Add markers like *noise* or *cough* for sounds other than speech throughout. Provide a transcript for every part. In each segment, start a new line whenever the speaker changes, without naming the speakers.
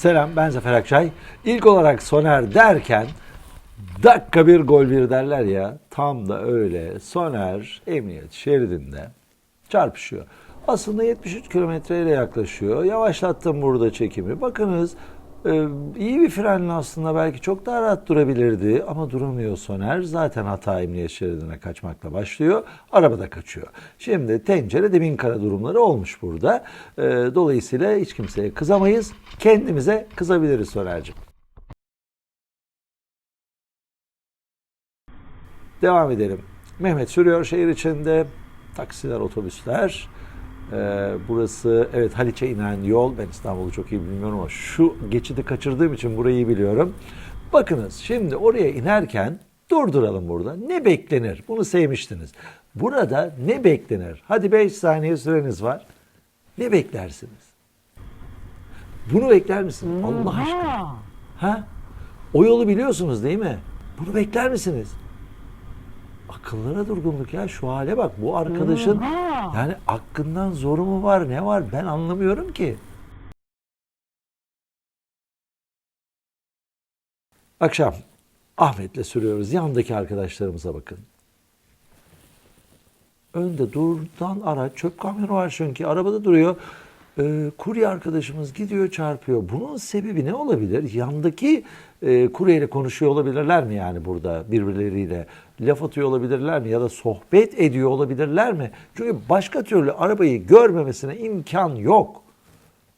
Selam ben Zafer Akçay. İlk olarak Soner derken dakika bir gol bir derler ya. Tam da öyle. Soner emniyet şeridinde çarpışıyor. Aslında 73 kilometreyle yaklaşıyor. Yavaşlattım burada çekimi. Bakınız e, iyi bir frenle aslında belki çok daha rahat durabilirdi ama duramıyor Soner. Zaten hata emniyet şeridine kaçmakla başlıyor. Araba da kaçıyor. Şimdi tencere demin kara durumları olmuş burada. E, dolayısıyla hiç kimseye kızamayız. Kendimize kızabiliriz Soner'cim. Devam edelim. Mehmet sürüyor şehir içinde. Taksiler, otobüsler. Ee, burası evet Haliç'e inen yol. Ben İstanbul'u çok iyi bilmiyorum ama şu geçidi kaçırdığım için burayı biliyorum. Bakınız şimdi oraya inerken durduralım burada. Ne beklenir? Bunu sevmiştiniz. Burada ne beklenir? Hadi 5 saniye süreniz var. Ne beklersiniz? Bunu bekler misiniz? Allah aşkına. Ha? O yolu biliyorsunuz değil mi? Bunu bekler misiniz? Akıllara durgunluk ya şu hale bak bu arkadaşın yani hakkından zoru mu var ne var ben anlamıyorum ki. Akşam Ahmet'le sürüyoruz yandaki arkadaşlarımıza bakın. Önde durdan araç çöp kamyonu var çünkü arabada duruyor. Ee, kurye arkadaşımız gidiyor çarpıyor. Bunun sebebi ne olabilir? Yandaki e, kuryeyle konuşuyor olabilirler mi yani burada birbirleriyle? Laf atıyor olabilirler mi? Ya da sohbet ediyor olabilirler mi? Çünkü başka türlü arabayı görmemesine imkan yok.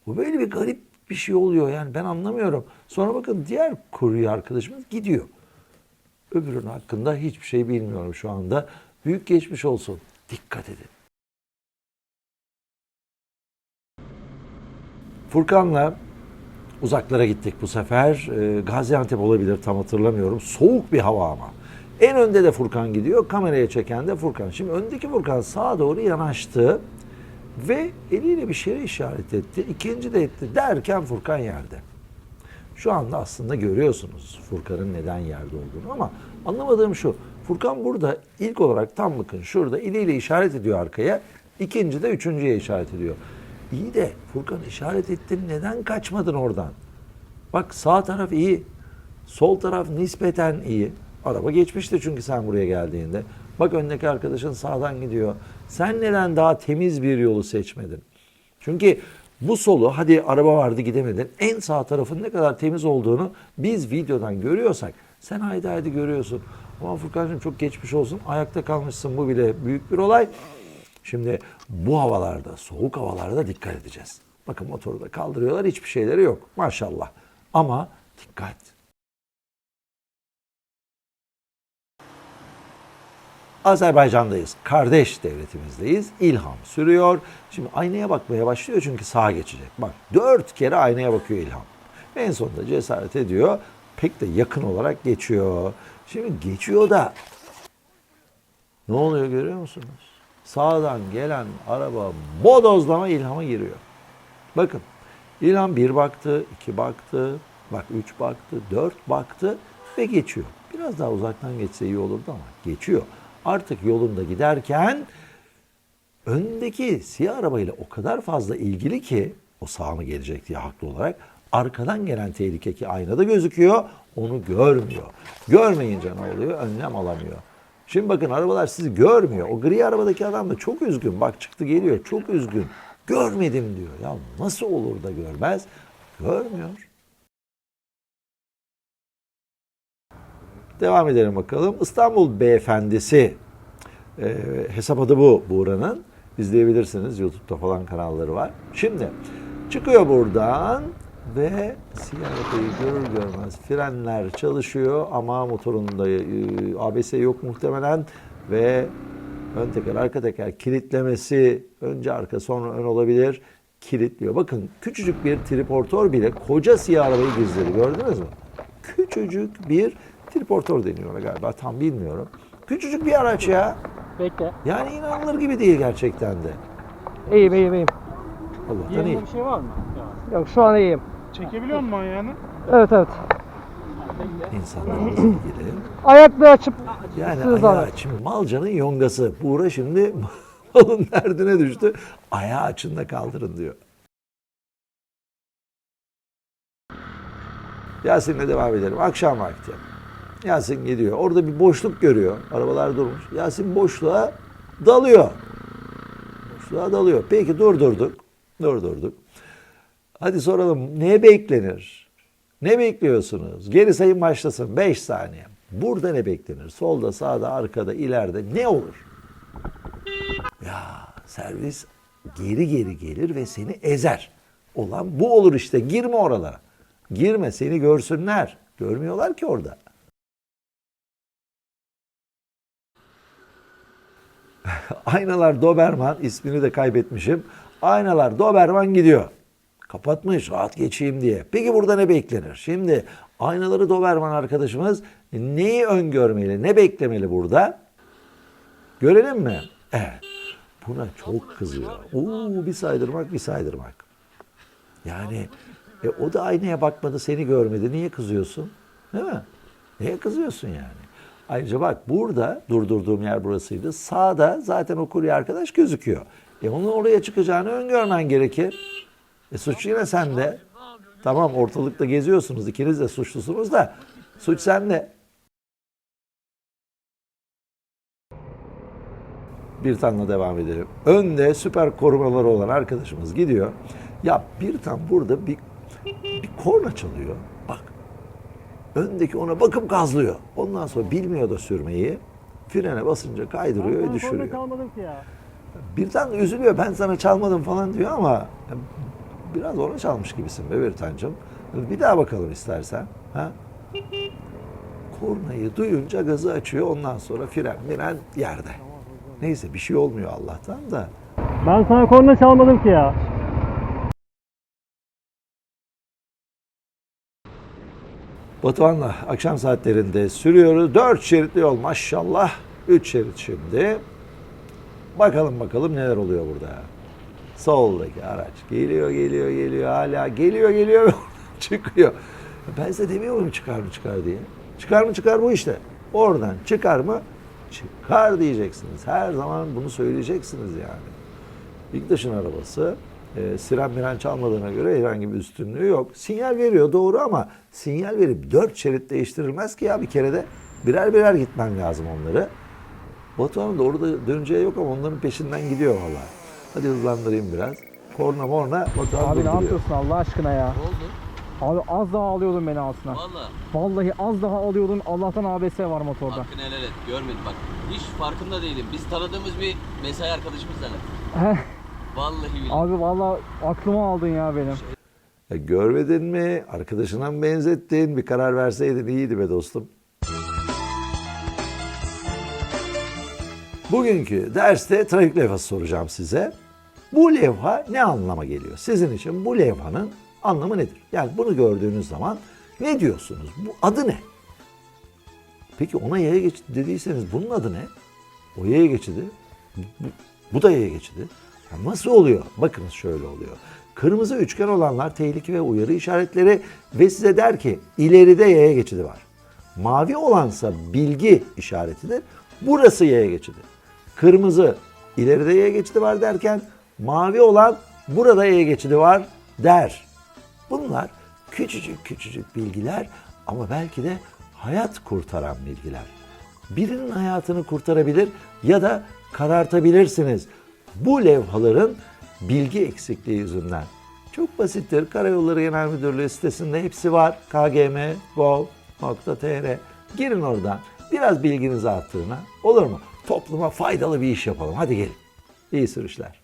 Bu böyle bir garip bir şey oluyor yani ben anlamıyorum. Sonra bakın diğer kurye arkadaşımız gidiyor. Öbürünün hakkında hiçbir şey bilmiyorum şu anda. Büyük geçmiş olsun. Dikkat edin. Furkan'la uzaklara gittik bu sefer. Ee, Gaziantep olabilir tam hatırlamıyorum. Soğuk bir hava ama. En önde de Furkan gidiyor. Kameraya çeken de Furkan. Şimdi öndeki Furkan sağa doğru yanaştı ve eliyle bir şeye işaret etti. İkinci de etti derken Furkan yerde. Şu anda aslında görüyorsunuz Furkan'ın neden yerde olduğunu ama anlamadığım şu. Furkan burada ilk olarak tam bakın şurada eliyle işaret ediyor arkaya. İkinci de üçüncüye işaret ediyor. İyi de Furkan işaret ettin neden kaçmadın oradan? Bak sağ taraf iyi. Sol taraf nispeten iyi. Araba geçmişti çünkü sen buraya geldiğinde. Bak öndeki arkadaşın sağdan gidiyor. Sen neden daha temiz bir yolu seçmedin? Çünkü bu solu hadi araba vardı gidemedin. En sağ tarafın ne kadar temiz olduğunu biz videodan görüyorsak sen haydi haydi görüyorsun. Ama Furkan'cığım çok geçmiş olsun. Ayakta kalmışsın bu bile büyük bir olay. Şimdi bu havalarda, soğuk havalarda dikkat edeceğiz. Bakın motoru da kaldırıyorlar, hiçbir şeyleri yok. Maşallah. Ama dikkat. Azerbaycan'dayız. Kardeş devletimizdeyiz. İlham sürüyor. Şimdi aynaya bakmaya başlıyor çünkü sağa geçecek. Bak dört kere aynaya bakıyor İlham. En sonunda cesaret ediyor. Pek de yakın olarak geçiyor. Şimdi geçiyor da ne oluyor görüyor musunuz? Sağdan gelen araba bodozlama İlham'a giriyor. Bakın İlham bir baktı, iki baktı, bak üç baktı, dört baktı ve geçiyor. Biraz daha uzaktan geçse iyi olurdu ama geçiyor. Artık yolunda giderken öndeki siyah arabayla o kadar fazla ilgili ki o sağa mı gelecek diye haklı olarak arkadan gelen tehlike ki aynada gözüküyor onu görmüyor. Görmeyince ne oluyor? Önlem alamıyor. Şimdi bakın arabalar sizi görmüyor. O gri arabadaki adam da çok üzgün. Bak çıktı geliyor çok üzgün. Görmedim diyor. Ya nasıl olur da görmez? Görmüyor. Devam edelim bakalım. İstanbul Beyefendisi e, hesap adı bu Buğra'nın. İzleyebilirsiniz. YouTube'da falan kanalları var. Şimdi çıkıyor buradan ve siyah arabayı görür görmez frenler çalışıyor ama motorunda e, ABS yok muhtemelen ve ön teker arka teker kilitlemesi önce arka sonra ön olabilir kilitliyor. Bakın küçücük bir triportör bile koca siyah arabayı gizledi gördünüz mü? Küçücük bir triportör deniyor ona galiba tam bilmiyorum. Küçücük bir araç ya.
Bekle.
Yani inanılır gibi değil gerçekten de.
İyiyim iyiyim iyiyim.
Allah'tan iyi.
Yerinde bir şey var mı? Yok. Yok şu an iyiyim.
Çekebiliyor musun ayağını?
Evet evet.
İnsanlarımız *clears throat* ilgili.
Ayaklığı açıp
Yani
Sığız
ayağı,
araç.
şimdi malcanın yongası. Buğra şimdi *laughs* malın derdine düştü. Ayağı açın da kaldırın diyor. Yasin'le devam edelim. Akşam vakti. Yasin gidiyor. Orada bir boşluk görüyor. Arabalar durmuş. Yasin boşluğa dalıyor. Boşluğa dalıyor. Peki durdurduk. Durdurduk. Hadi soralım ne beklenir? Ne bekliyorsunuz? Geri sayım başlasın 5 saniye. Burada ne beklenir? Solda, sağda, arkada, ileride ne olur? Ya servis geri geri gelir ve seni ezer. Olan bu olur işte. Girme oralara. Girme seni görsünler. Görmüyorlar ki orada. *laughs* Aynalar Doberman ismini de kaybetmişim. Aynalar Doberman gidiyor. Kapatmış rahat geçeyim diye. Peki burada ne beklenir? Şimdi aynaları Doberman arkadaşımız neyi öngörmeli, ne beklemeli burada? Görelim mi? Evet. Buna çok kızıyor. Oo, bir saydırmak bir saydırmak. Yani e, o da aynaya bakmadı seni görmedi. Niye kızıyorsun? Değil mi? Niye kızıyorsun yani? Ayrıca bak burada durdurduğum yer burasıydı. Sağda zaten o kurye arkadaş gözüküyor. E onun oraya çıkacağını öngörmen gerekir. E suç yine sende. Tamam ortalıkta geziyorsunuz. ikiniz de suçlusunuz da suç sende. bir tanla devam edelim. Önde süper korumaları olan arkadaşımız gidiyor. Ya bir tam burada bir, bir korna çalıyor. Bak. Öndeki ona bakıp gazlıyor. Ondan sonra bilmiyor da sürmeyi. Frene basınca kaydırıyor ve düşürüyor.
kalmadım ki ya.
Bir tane üzülüyor ben sana çalmadım falan diyor ama biraz ona çalmış gibisin be Birtancığım. Bir daha bakalım istersen. Ha? Kornayı duyunca gazı açıyor ondan sonra fren miren yerde. Neyse bir şey olmuyor Allah'tan da.
Ben sana korna çalmadım ki ya.
Batuhan'la akşam saatlerinde sürüyoruz. Dört şeritli yol maşallah. Üç şerit şimdi. Bakalım bakalım neler oluyor burada. Soldaki araç geliyor geliyor geliyor hala geliyor geliyor *laughs* çıkıyor. Ben size demiyor muyum çıkar mı çıkar diye. Çıkar mı çıkar bu işte. Oradan çıkar mı çıkar diyeceksiniz. Her zaman bunu söyleyeceksiniz yani. İlktaş'ın arabası e, siren miren çalmadığına göre herhangi bir üstünlüğü yok. Sinyal veriyor doğru ama sinyal verip dört şerit değiştirilmez ki ya bir kerede. Birer birer gitmen lazım onları. Batuhan'ın da orada döneceği yok ama onların peşinden gidiyor valla. Hadi hızlandırayım biraz. Korna morna Batuhan
Abi ne
durduruyor.
yapıyorsun Allah aşkına ya?
Ne oldu?
Abi az daha alıyordun beni altına.
Valla
Vallahi az daha alıyordun. Allah'tan ABS var motorda.
hakkını helal et. Görmedim bak. Hiç farkında değilim. Biz tanıdığımız bir mesai arkadaşımız zaten. Vallahi billahi.
Abi vallahi aklımı aldın ya benim.
Ya görmedin mi? Arkadaşına mı benzettin? Bir karar verseydin iyiydi be dostum. Bugünkü derste trafik levhası soracağım size. Bu levha ne anlama geliyor? Sizin için bu levhanın anlamı nedir? Yani bunu gördüğünüz zaman ne diyorsunuz? Bu adı ne? Peki ona yaya geçidi dediyseniz bunun adı ne? O yaya geçidi. Bu, bu da yaya geçidi. Ya nasıl oluyor? Bakınız şöyle oluyor. Kırmızı üçgen olanlar tehlike ve uyarı işaretleri ve size der ki ileride yaya geçidi var. Mavi olansa bilgi işaretidir. Burası yaya geçidi. Kırmızı ileride yaya geçidi var derken mavi olan burada yaya geçidi var der. Bunlar küçücük küçücük bilgiler ama belki de hayat kurtaran bilgiler. Birinin hayatını kurtarabilir ya da karartabilirsiniz. Bu levhaların bilgi eksikliği yüzünden. Çok basittir. Karayolları Genel Müdürlüğü sitesinde hepsi var. kgm.gov.tr Girin oradan. Biraz bilginizi arttırın. Olur mu? Topluma faydalı bir iş yapalım. Hadi gelin. İyi sürüşler.